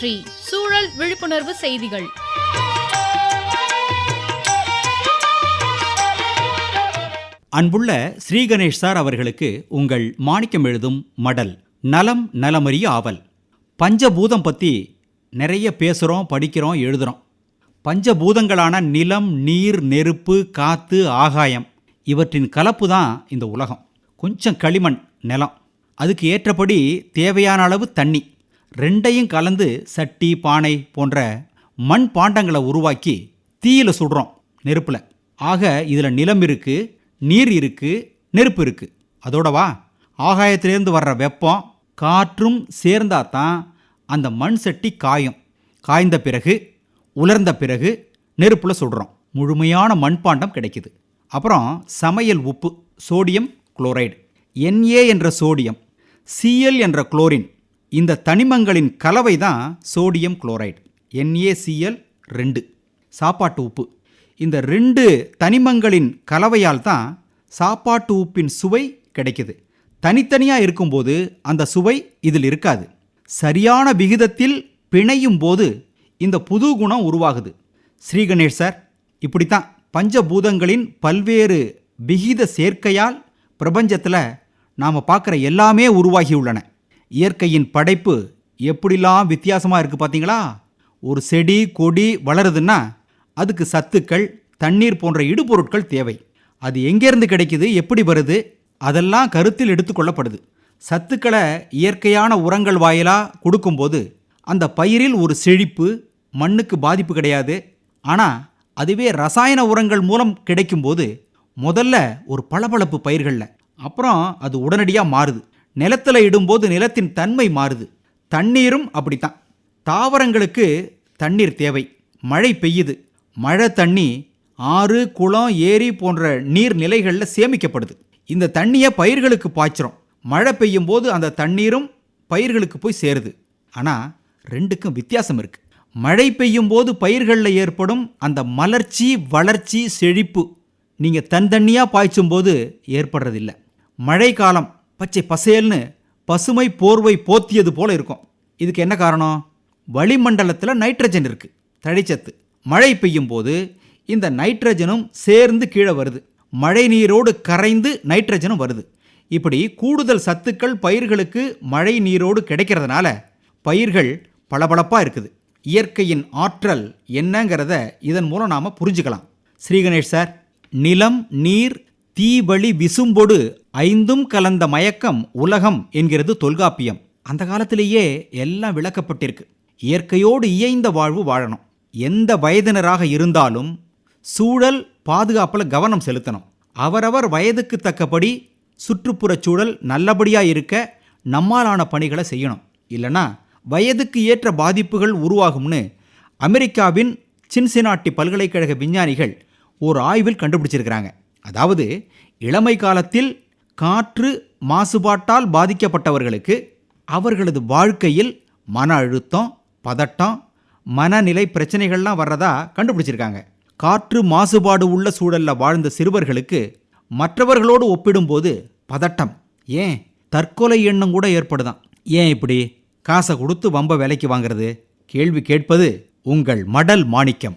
சுற்றி சூழல் விழிப்புணர்வு செய்திகள். அன்புள்ள ஸ்ரீகணேஷ் சார் அவர்களுக்கு உங்கள் மாணிக்கம் எழுதும் மடல் நலம் நலமறிய ஆவல். பஞ்சபூதம் பற்றி நிறைய பேசுகிறோம் படிக்கிறோம் எழுதுகிறோம் பஞ்சபூதங்களான நிலம் நீர் நெருப்பு காற்று ஆகாயம் இவற்றின் கலப்பு தான் இந்த உலகம். கொஞ்சம் களிமண் நிலம். அதுக்கு ஏற்றபடி தேவையான அளவு தண்ணி. ரெண்டையும் கலந்து சட்டி பானை போன்ற மண் பாண்டங்களை உருவாக்கி தீயில் சுடுறோம் நெருப்பில். ஆக இதில் நிலம் இருக்குது நீர் இருக்கு நெருப்பு இருக்குது அதோடவா? ஆகாயத்திலேருந்து வர்ற வெப்பம் காற்றும் சேர்ந்தா தான் அந்த மண் சட்டி காயும். காய்ந்த பிறகு உலர்ந்த பிறகு நெருப்பில் சுடுறோம். முழுமையான மண்பாண்டம் கிடைக்குது. அப்புறம் சமையல் உப்பு சோடியம் குளோரைடு. என்ஏ என்ற சோடியம் சிஎல் என்ற குளோரின் இந்த தனிமங்களின் கலவை தான் சோடியம் குளோரைடு என்ஏசிஎல் ரெண்டு. சாப்பாட்டு உப்பு. இந்த ரெண்டு தனிமங்களின் கலவையால் தான் சாப்பாட்டு உப்பின் சுவை கிடைக்கிது. தனித்தனியாக இருக்கும்போது அந்த சுவை இதில் இருக்காது. சரியான விகிதத்தில் பிணையும் போது இந்த புது குணம் உருவாகுது. ஸ்ரீகணேஷ் சார் இப்படித்தான் பஞ்சபூதங்களின் பல்வேறு விகித சேர்க்கையால் பிரபஞ்சத்தில் நாம் பார்க்குற எல்லாமே உருவாகியுள்ளன. இயற்கையின் படைப்பு எப்படிலாம் வித்தியாசமாக இருக்குது பார்த்தீங்களா ஒரு செடி கொடி வளருதுன்னா அதுக்கு சத்துக்கள் தண்ணீர் போன்ற இடுபொருட்கள் தேவை. அது எங்கேருந்து கிடைக்குது? எப்படி வருது? அதெல்லாம் கருத்தில் எடுத்துக்கொள்ளப்படுது சத்துக்களை இயற்கையான உரங்கள் வாயிலாக கொடுக்கும்போது அந்த பயிரில் ஒரு செழிப்பு மண்ணுக்கு பாதிப்பு கிடையாது. ஆனால் அதுவே ரசாயன உரங்கள் மூலம் கிடைக்கும்போது முதல்ல ஒரு பளபளப்பு பயிர்களில் அப்புறம் அது உடனடியாக மாறுது. நிலத்தில் இடும்போது நிலத்தின் தன்மை மாறுது. தண்ணீரும் அப்படித்தான். தாவரங்களுக்கு தண்ணீர் தேவை. மழை பெய்யுது. மழை தண்ணி ஆறு குளம் ஏரி போன்ற நீர்நிலைகளில் சேமிக்கப்படுது. இந்த தண்ணியை பயிர்களுக்கு பாய்ச்சிரும். மழை பெய்யும் போது அந்த தண்ணீரும் பயிர்களுக்கு போய் சேருது. ஆனால் ரெண்டுக்கும் வித்தியாசம் இருக்கு. மழை பெய்யும் போது பயிர்களில் ஏற்படும் அந்த மலர்ச்சி வளர்ச்சி செழிப்பு நீங்கள் தன் தண்ணியாக பாய்ச்சும் போது ஏற்படுறதில்லை. மழை காலம் பச்சை பசேல்னு பசுமை போர்வை போத்தியது போல இருக்கும். இதுக்கு என்ன காரணம்? வளிமண்டலத்தில் நைட்ரஜன் இருக்குது தழைச்சத்து. மழை பெய்யும் போது இந்த நைட்ரஜனும் சேர்ந்து கீழே வருது. மழை நீரோடு கரைந்து நைட்ரஜனும் வருது. இப்படி கூடுதல் சத்துக்கள் பயிர்களுக்கு மழை நீரோடு கிடைக்கிறதுனால பயிர்கள் பளபளப்பாக இருக்குது. இயற்கையின் ஆற்றல் என்னங்கிறத இதன் மூலம் நாம் புரிஞ்சுக்கலாம். ஸ்ரீகணேஷ் சார் நிலம் நீர் தீவழி விசும்பொடு ஐந்தும் கலந்த மயக்கம் உலகம் என்கிறது தொல்காப்பியம். அந்த காலத்திலேயே எல்லாம் விளக்கப்பட்டிருக்கு. இயற்கையோடு இயைந்த வாழ்வு வாழணும். எந்த வயதினராக இருந்தாலும் சூழல் பாதுகாப்பில் கவனம் செலுத்தணும். அவரவர் வயதுக்கு தக்கபடி சுற்றுப்புறச் சூழல் நல்லபடியாக இருக்க நம்மாலான பணிகளை செய்யணும். இல்லைன்னா வயதுக்கு ஏற்ற பாதிப்புகள் உருவாகும்னு அமெரிக்காவின் சின்சினாட்டி பல்கலைக்கழக விஞ்ஞானிகள் ஒரு ஆய்வில் கண்டுபிடிச்சிருக்கிறாங்க. அதாவது இளமை காலத்தில் காற்று மாசுபாட்டால் பாதிக்கப்பட்டவர்களுக்கு அவர்களது வாழ்க்கையில் மன அழுத்தம் பதட்டம் மனநிலை பிரச்சனைகள்லாம் வர்றதா கண்டுபிடிச்சிருக்காங்க. காற்று மாசுபாடு உள்ள சூழலில் வாழ்ந்த சிறுவர்களுக்கு மற்றவர்களோடு ஒப்பிடும்போது பதட்டம் ஏன்? தற்கொலை எண்ணம் கூட ஏற்படுதான். ஏன் இப்படி? காசை கொடுத்து வம்ப விலைக்கு வாங்குறது? கேள்வி கேட்பது உங்கள் மடல் மாணிக்கம்.